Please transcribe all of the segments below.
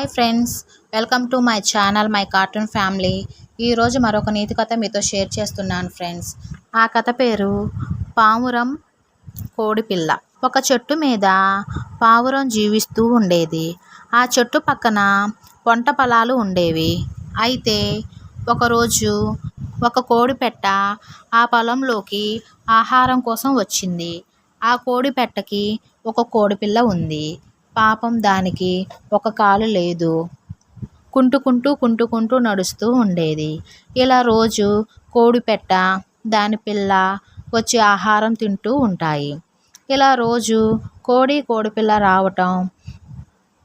Hi friends welcome to my channel my cartoon family. ఈరోజు మరొక నీతి కథ మీతో షేర్ చేస్తున్నాను ఫ్రెండ్స్. ఆ కథ పేరు పావురం కోడిపిల్ల. ఒక చెట్టు మీద పావురం జీవిస్తూ ఉండేది. ఆ చెట్టు పక్కన పొంట పొలాలు ఉండేవి. అయితే ఒకరోజు ఒక కోడి పెట్ట ఆ పొలంలోకి ఆహారం కోసం వచ్చింది. ఆ కోడి పెట్టకి ఒక కోడిపిల్ల ఉంది. పాపం దానికి ఒక కాలు లేదు. కుంటుకుంటూ కుంటుకుంటూ నడుస్తూ ఉండేది. ఇలా రోజు కోడి పెట్ట దాని పిల్ల వచ్చి ఆహారం తింటూ ఉంటాయి. ఇలా రోజు కోడి కోడిపిల్ల రావటం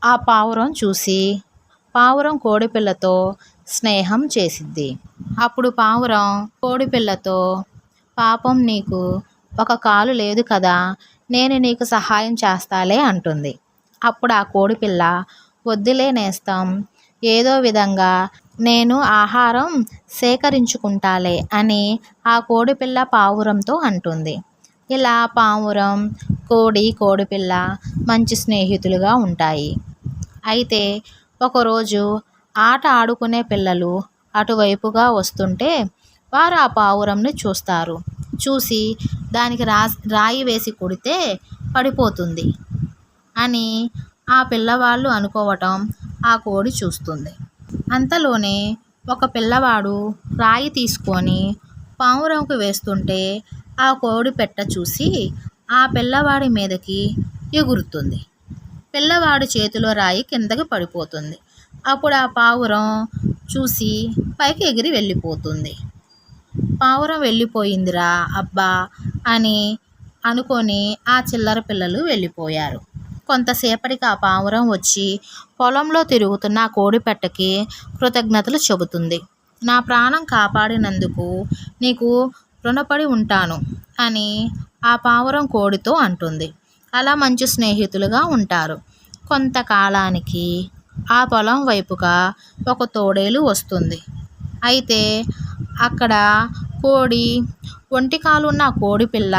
ఆ పావురం చూసి పావురం కోడిపిల్లతో స్నేహం చేసిద్ది. అప్పుడు పావురం కోడిపిల్లతో పాపం నీకు ఒక కాలు లేదు కదా నేను నీకు సహాయం చేస్తాలే అంటుంది. అప్పుడు ఆ కోడిపిల్ల వద్దులే నేస్తాం ఏదో విధంగా నేను ఆహారం సేకరించుకుంటాలే అని ఆ కోడిపిల్ల పావురంతో అంటుంది. ఇలా పావురం కోడి కోడిపిల్ల మంచి స్నేహితులుగా ఉంటాయి. అయితే ఒకరోజు ఆట ఆడుకునే పిల్లలు అటువైపుగా వస్తుంటే వారు ఆ పావురంని చూస్తారు. చూసి దానికి రా రాయి వేసి కొడితే పడిపోతుంది. అని ఆ పిల్లవాళ్ళు అనుకోవటం ఆ కోడి చూస్తుంది. అంతలోనే ఒక పిల్లవాడు రాయి తీసుకొని పావురంకు వేస్తుంటే ఆ కోడి పెట్ట చూసి ఆ పిల్లవాడి మీదకి ఎగురుతుంది. పిల్లవాడి చేతిలో రాయి కిందకి పడిపోతుంది. అప్పుడు ఆ పావురం చూసి పైకి ఎగిరి వెళ్ళిపోతుంది. పావురం వెళ్ళిపోయిందిరా అబ్బా అని అనుకొని ఆ చిల్లర పిల్లలు వెళ్ళిపోయారు. కొంతసేపటికి ఆ పావురం వచ్చి పొలంలో తిరుగుతున్న ఆ కోడిపెట్టకి కృతజ్ఞతలు చెబుతుంది. నా ప్రాణం కాపాడినందుకు నీకు రుణపడి ఉంటాను అని ఆ పావురం కోడితో అంటుంది. అలా మంచి స్నేహితులుగా ఉంటారు. కొంతకాలానికి ఆ పొలం వైపుగా ఒక తోడేలు వస్తుంది. అయితే అక్కడ కోడి. ఒంటి కాలున్న కోడి పిల్ల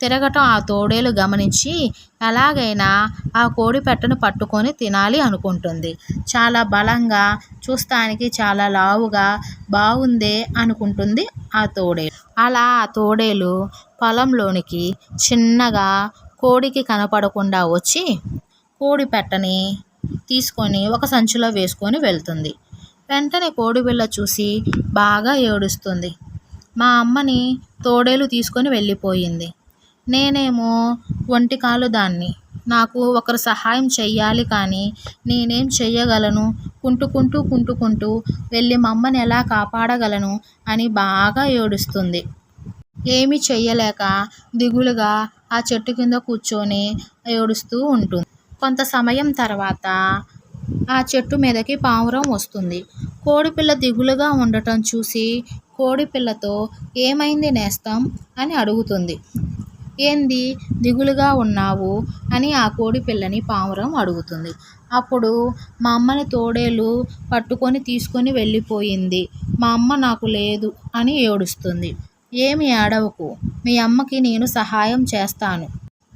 తిరగటం ఆ తోడేలు గమనించి ఎలాగైనా ఆ కోడి పెట్టను పట్టుకొని తినాలి అనుకుంటుంది. చాలా బలంగా చూస్తానికి చాలా లావుగా బాగుందే అనుకుంటుంది ఆ తోడేలు. అలా ఆ తోడేలు పొలంలోనికి చిన్నగా కోడికి కనపడకుండా వచ్చి కోడి పెట్టని తీసుకొని ఒక సంచిలో వేసుకొని వెళ్తుంది. వెంటనే కోడిపిల్ల చూసి బాగా ఏడుస్తుంది. మా అమ్మని తోడేలు తీసుకొని వెళ్ళిపోయింది. నేనేమో ఒంటి కాలు దాన్ని. నాకు ఒకరు సహాయం చెయ్యాలి కానీ నేనేం చెయ్యగలను? కుంటుకుంటూ కుంటుకుంటూ వెళ్ళి మా అమ్మని ఎలా కాపాడగలను అని బాగా ఏడుస్తుంది. ఏమి చెయ్యలేక దిగులుగా ఆ చెట్టు కింద కూర్చొని ఏడుస్తూ ఉంటుంది. కొంత సమయం తర్వాత ఆ చెట్టు మీదకి పావురం వస్తుంది. కోడిపిల్ల దిగులుగా ఉండటం చూసి కోడిపిల్లతో ఏమైంది నేస్తం? అని అడుగుతుంది. ఏంది దిగులుగా ఉన్నావు? అని ఆ కోడి పిల్లని పావురం అడుగుతుంది. అప్పుడు మా అమ్మని తోడేలు పట్టుకొని తీసుకొని వెళ్ళిపోయింది. మా అమ్మ నాకు లేదు అని ఏడుస్తుంది. ఏమి ఏడవకు. మీ అమ్మకి నేను సహాయం చేస్తాను.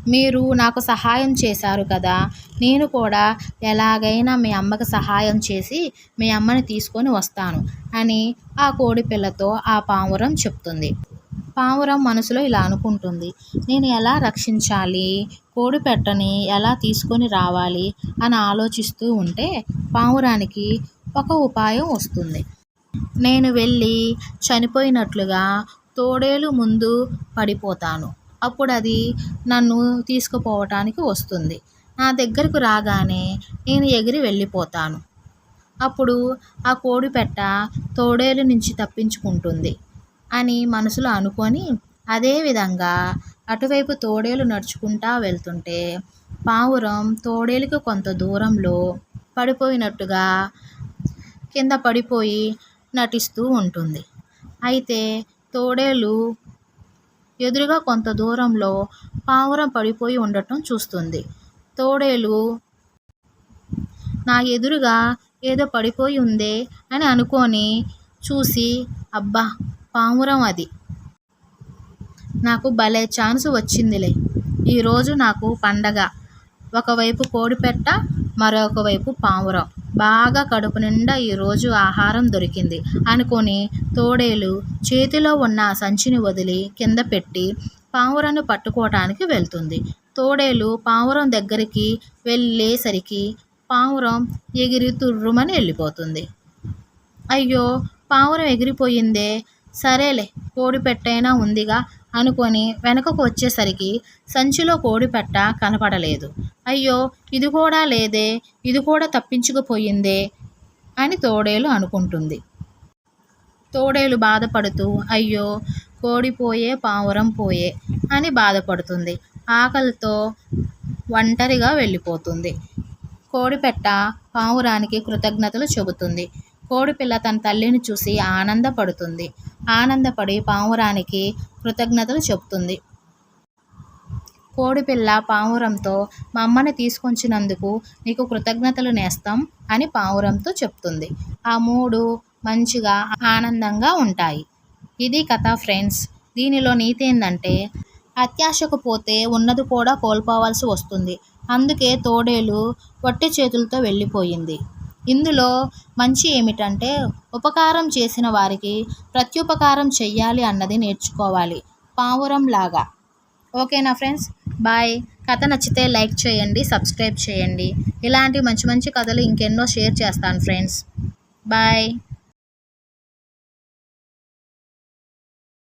మీరు నాకు సహాయం చేశారు కదా. నేను కూడా ఎలాగైనా మీ అమ్మకి సహాయం చేసి మీ అమ్మని తీసుకొని వస్తాను అని ఆ కోడి పిల్లతో ఆ పావురం చెప్తుంది. పావురం మనసులో ఇలా అనుకుంటుంది. నేను ఎలా రక్షించాలి? కోడి పెట్టని ఎలా తీసుకొని రావాలి? అని ఆలోచిస్తూ ఉంటే పావురానికి ఒక ఉపాయం వస్తుంది. నేను వెళ్ళి చనిపోయినట్లుగా తోడేలు ముందు పడిపోతాను. అప్పుడు అది నన్ను తీసుకుపోవటానికి వస్తుంది. నా దగ్గరకు రాగానే నేను ఎగిరి వెళ్ళిపోతాను. అప్పుడు ఆ కోడి పెట్ట తోడేలు నుంచి తప్పించుకుంటుంది అని మనసులో అనుకొని అదేవిధంగా అటువైపు తోడేలు నడుచుకుంటా వెళ్తుంటే పావురం తోడేలుకు కొంత దూరంలో పడిపోయినట్టుగా కింద పడిపోయి నటిస్తూ ఉంటుంది. అయితే తోడేలు ఎదురుగా కొంత దూరంలో పావురం పడిపోయి ఉండటం చూస్తుంది. తోడేలు నా ఎదురుగా ఏదో పడిపోయి ఉందే అని అనుకొని చూసి అబ్బా పావురం అది. నాకు భలే ఛాన్స్ వచ్చిందిలే. ఈరోజు నాకు పండగ. ఒకవైపు కోడిపెట్ట మరొకవైపు పావురం. బాగా కడుపు నిండా ఈరోజు ఆహారం దొరికింది. అనుకొని తోడేలు చేతిలో ఉన్న సంచిని వదిలి కింద పెట్టి పావురాన్ని పట్టుకోవటానికి వెళ్తుంది. తోడేలు పావురం దగ్గరికి వెళ్ళేసరికి పావురం ఎగిరి తుర్రుమని వెళ్ళిపోతుంది. అయ్యో పావురం ఎగిరిపోయిందే. సరేలే కోడి పెట్టైనా ఉందిగా అనుకొని వెనకకు వచ్చేసరికి సంచిలో కోడి పెట్ట కనపడలేదు. అయ్యో ఇది కూడా లేదే ఇది కూడా తప్పించుకుపోయిందే అని తోడేలు అనుకుంటుంది. తోడేలు బాధపడుతూ అయ్యో కోడిపోయే పావురం పోయే అని బాధపడుతుంది. ఆకలితో ఒంటరిగా వెళ్ళిపోతుంది. కోడిపెట్ట పావురానికి కృతజ్ఞతలు చెబుతుంది. కోడిపిల్ల తన తల్లిని చూసి ఆనందపడుతుంది. ఆనందపడి పావురానికి కృతజ్ఞతలు చెబుతుంది. కోడిపిల్ల పావురంతో మా అమ్మని తీసుకొచ్చినందుకు నీకు కృతజ్ఞతలు నేస్తాం అని పావురంతో చెప్తుంది. ఆ మూడు మంచిగా ఆనందంగా ఉంటాయి. ఇది కథ ఫ్రెండ్స్. దీనిలో నీతి ఏంటంటే అత్యాశకు పోతే ఉన్నది కూడా కోల్పోవాల్సి వస్తుంది. అందుకే తోడేలు వట్టి చేతులతో వెళ్ళిపోయింది. ఇందులో మంచి ఏమిటంటే ఉపకారం చేసిన వారికి ప్రత్యుపకారం చెయ్యాలి అన్నది నేర్చుకోవాలి. పావురం లాగా. ఓకేనా ఫ్రెండ్స్? బాయ్. కథ నచ్చితే లైక్ చేయండి సబ్స్క్రైబ్ చేయండి. ఇలాంటి మంచి మంచి కథలు ఇంకెన్నో షేర్ చేస్తాను ఫ్రెండ్స్. బాయ్.